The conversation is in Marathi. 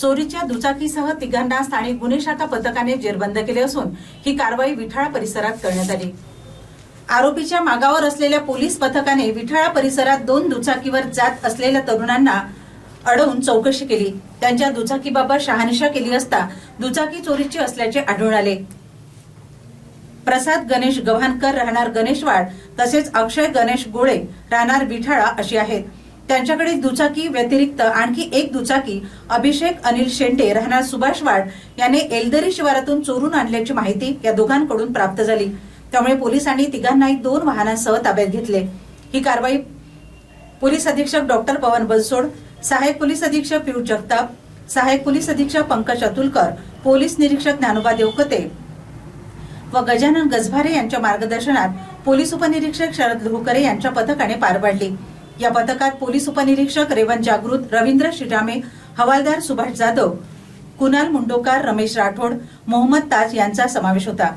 चोरीच्या दुचाकीसह तिघांना स्थानिक गुन्हे शाखा पथकाने जेरबंद केले असून ही कारवाई विठाळा परिसरात करण्यात आली. आरोपीच्या मागावर असलेल्या पोलीस पथकाने विठाळा परिसरात दोन दुचाकीवर जात असलेल्या तरुणांना अडवून चौकशी केली. त्यांच्या दुचाकीबाबत शहानिशा केली असता दुचाकी चोरीची असल्याचे आढळून आले. प्रसाद गणेश गव्हाणकर राहणार गणेशवाड तसेच अक्षय गणेश गोळे राहणार विठाळा अशी आहेत. त्यांच्याकडे दुचाकी व्यतिरिक्त आणखी एक दुचाकी अभिषेक अनिल शेंडे राहणार सुभाष वाड याने एलदरी शिवारातून चोरून आणल्याची माहिती या दोघांकडून प्राप्त झाली. त्यामुळे पोलिसांनी तिघांनाही दोन वाहनांसह ताब्यात घेतले. ही कारवाई पोलीस अधीक्षक डॉक्टर पवन बनसोड सहाय्यक पोलीस अधीक्षक पियुष जगताप सहाय्यक पोलीस अधीक्षक पंकज अतुलकर पोलीस निरीक्षक ज्ञानोबा देवकते व गजानन गजभारे यांच्या मार्गदर्शनात पोलीस उपनिरीक्षक शरद लोहकरे यांच्या पथकाने पार पाडली. या पथकात पोलीस उपनिरीक्षक रेवंत जागृत रवींद्र शिरामे हवालदार सुभाष जाधव कुणाल मुंडोकार रमेश राठोड मोहम्मद ताज यांचा समावेश होता.